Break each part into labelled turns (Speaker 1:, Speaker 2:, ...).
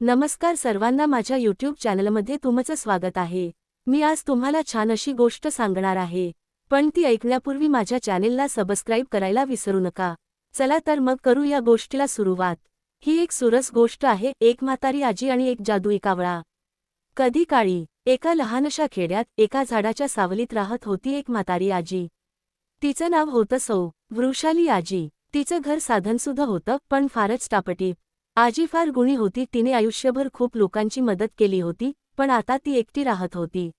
Speaker 1: नमस्कार सर्वांना माझ्या यूट्यूब चॅनलमध्ये तुमचं स्वागत आहे. मी आज तुम्हाला छान अशी गोष्ट सांगणार आहे. पण ती ऐकण्यापूर्वी माझ्या चॅनेलला सबस्क्राईब करायला विसरू नका. चला तर मग करू या गोष्टीला सुरुवात. ही एक सुरस गोष्ट आहे एक म्हातारी आजी आणि एक जादुई कावळा कधी काळी एका लहानशा खेड्यात एका झाडाच्या सावलीत राहत होती एक म्हातारी आजी. तिचं नाव होतं सौ वृषाली आजी. तिचं घर साधनसुद्धा होतं पण फारच टापटीप आजी फार गुणी होती तिने आयुष्यभर खूप लोकांची मदत केली होती पण आता ती एकटी राहत होती.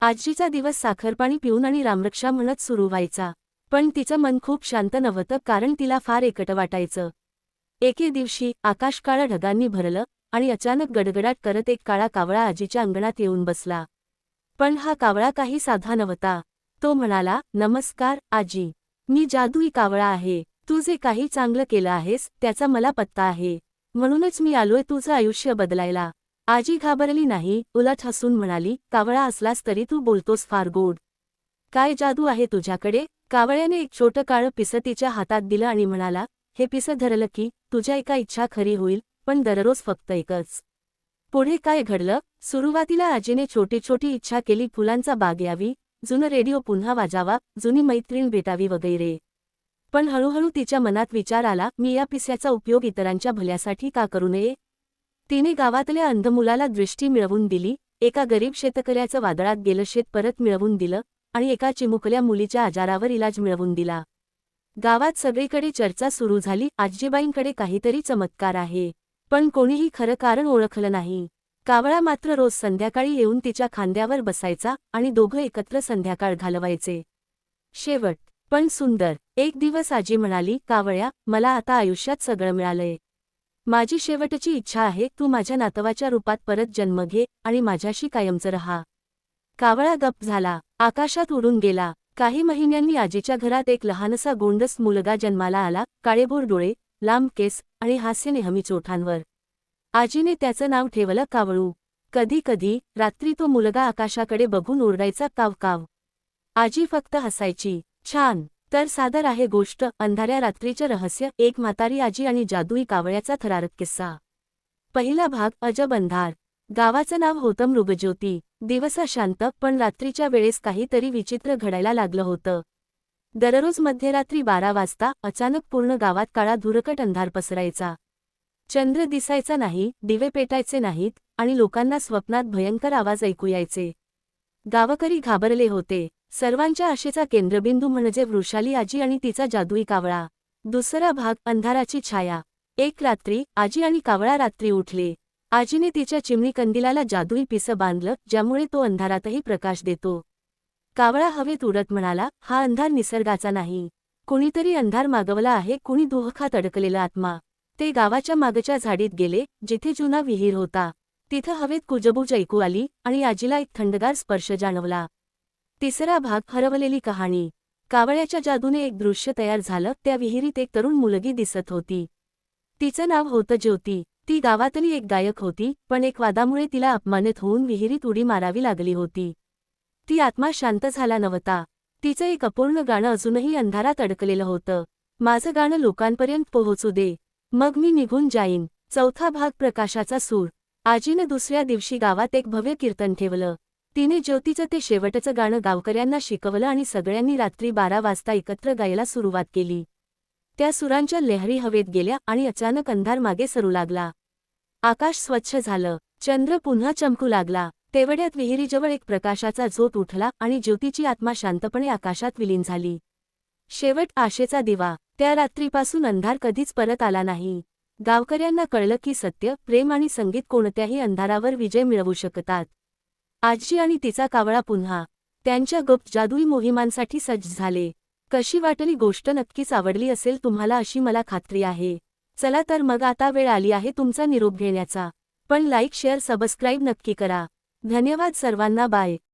Speaker 1: आजीचा दिवस साखरपाणी पिऊन आणि रामरक्षा म्हणत सुरू व्हायचा. पण तिचं मन खूप शांत नव्हतं कारण तिला फार एकट वाटायचं. एके दिवशी आकाश काळा ढगांनी भरलं आणि अचानक गडगडाट करत एक काळा कावळा आजीच्या अंगणात येऊन बसला. पण हा कावळा काही साधा नव्हता. तो म्हणाला नमस्कार आजी. मी जादूई कावळा आहे. तू जे काही चांगलं केलं आहेस त्याचा मला पत्ता आहे. म्हणूनच मी आलोय तुझं आयुष्य बदलायला. आजी घाबरली नाही उलट हसून म्हणाली कावळा असलास तरी तू बोलतोस फार गोड. काय जादू आहे तुझ्याकडे? कावळ्याने एक छोटं काळं पिसं तिच्या हातात दिलं आणि म्हणाला हे पिसं धरलं की तुझ्या एका इच्छा खरी होईल पण दररोज फक्त एकच. पुढे काय घडलं? सुरुवातीला आजीने छोटी छोटी इच्छा केली फुलांचा बाग यावी जुनं रेडिओ पुन्हा वाजावा जुनी मैत्रीण भेटावी वगैरे. पण हळूहळू तिच्या मनात विचार आला मी या पिस्याचा उपयोग इतरांच्या भल्यासाठी का करू नये? तिने गावातल्या अंध मुलाला दृष्टी मिळवून दिली एका गरीब शेतकऱ्याचं वादळात गेलं शेत परत मिळवून दिलं आणि एका चिमुकल्या मुलीच्या आजारावर इलाज मिळवून दिला. गावात सगळीकडे चर्चा सुरू झाली आजीबाईंकडे काहीतरी चमत्कार आहे पण कोणीही खरं कारण ओळखलं नाही. कावळा मात्र रोज संध्याकाळी येऊन तिच्या खांद्यावर बसायचा आणि दोघं एकत्र संध्याकाळ घालवायचे. शेवट पण सुंदर. एक दिवस आजी म्हणाली कावळ्या मला आता आयुष्यात सगळं मिळालंय. माझी शेवटची इच्छा आहे तू माझ्या नातवाच्या रूपात परत जन्म घे आणि माझ्याशी कायमचं रहा. कावळा गप झाला. आकाशात उडून गेला. काही महिन्यांनी आजीच्या घरात एक लहानसा गोंडस मुलगा जन्माला आला. काळेभोर डोळे लांब केस आणि हास्य नेहमी चोठांवर आजीने त्याचं नाव ठेवलं कावळू. कधी कधी रात्री तो मुलगा आकाशाकडे बघून ओरडायचा काव काव. आजी फक्त हसायची. छान तर सादर आहे गोष्ट अंधाऱ्या रात्रीचं रहस्य एक म्हातारी आजी आणि जादुई कावळ्याचा थरारक किस्सा. पहिला भाग अजब अंधार. गावाचं नाव होतं मृगज्योती. दिवसा शांत पण रात्रीच्या वेळेस काहीतरी विचित्र घडायला लागलं होतं. दररोज मध्यरात्री बारा वाजता अचानक पूर्ण गावात काळा धुरकट अंधार पसरायचा. चंद्र दिसायचा नाही दिवे पेटायचे नाहीत आणि लोकांना स्वप्नात भयंकर आवाज ऐकू यायचे. गावकरी घाबरले होते. सर्वांच्या आशेचा केंद्रबिंदू म्हणजे वृषाली आजी आणि तिचा जादुई कावळा. दुसरा भाग अंधाराची छाया. एक रात्री आजी आणि कावळा रात्री उठले. आजीने तिच्या चिमणी कंदिलाला जादुई पिसं बांधलं ज्यामुळे तो अंधारातही प्रकाश देतो. कावळा हवेत उडत म्हणाला हा अंधार निसर्गाचा नाही. कुणीतरी अंधार मागवला आहे कुणी दुहखात अडकलेला आत्मा. ते गावाच्या मागच्या झाडीत गेले जिथे जुना विहीर होता. तिथं हवेत कुजबूज ऐकू आली आणि आजीला एक थंडगार स्पर्श जाणवला. तिसरा भाग हरवलेली कहाणी. कावळ्याच्या जादूने एक दृश्य तयार झालं त्या विहिरीत एक तरुण मुलगी दिसत होती. तिचं नाव होतं ज्योती. ती गावातली एक गायक होती पण एक वादामुळे तिला अपमानित होऊन विहिरीत उडी मारावी लागली होती. ती आत्मा शांत झाला नव्हता. तिचं एक अपूर्ण गाणं अजूनही अंधारात अडकलेलं होतं. माझं गाणं लोकांपर्यंत पोहोचू दे. मग मी निघून जाईन. चौथा भाग प्रकाशाचा सूर. आजीनं दुसऱ्या दिवशी गावात एक भव्य कीर्तन ठेवलं. तिने ज्योतीचं ते शेवटचं गाणं गावकऱ्यांना शिकवलं आणि सगळ्यांनी रात्री बारा वाजता एकत्र गायला सुरुवात केली. त्या सुरांच्या लहरी हवेत गेल्या आणि अचानक अंधार मागे सरू लागला. आकाश स्वच्छ झालं. चंद्र पुन्हा चमकू लागला. तेवढ्यात विहिरीजवळ एक प्रकाशाचा झोत उठला आणि ज्योतीची आत्मा शांतपणे आकाशात विलीन झाली. शेवट आशेचा दिवा. त्या रात्रीपासून अंधार कधीच परत आला नाही. गावकऱ्यांना कळलं की सत्य प्रेम आणि संगीत कोणत्याही अंधारावर विजय मिळवू शकतात. आजी आणि तिचा कावळा पुन्हा त्यांच्या गुप्त जादुई मोहिमांसाठी सज्ज झाले. कशी वाटली गोष्ट नक्कीच आवडली असेल तुम्हाला अशी मला खात्री आहे. चला तर मग आता वेळ आली आहे तुमचा निरोप घेण्याचा. पण लाईक शेअर सबस्क्राईब नक्की करा. धन्यवाद सर्वांना बाय.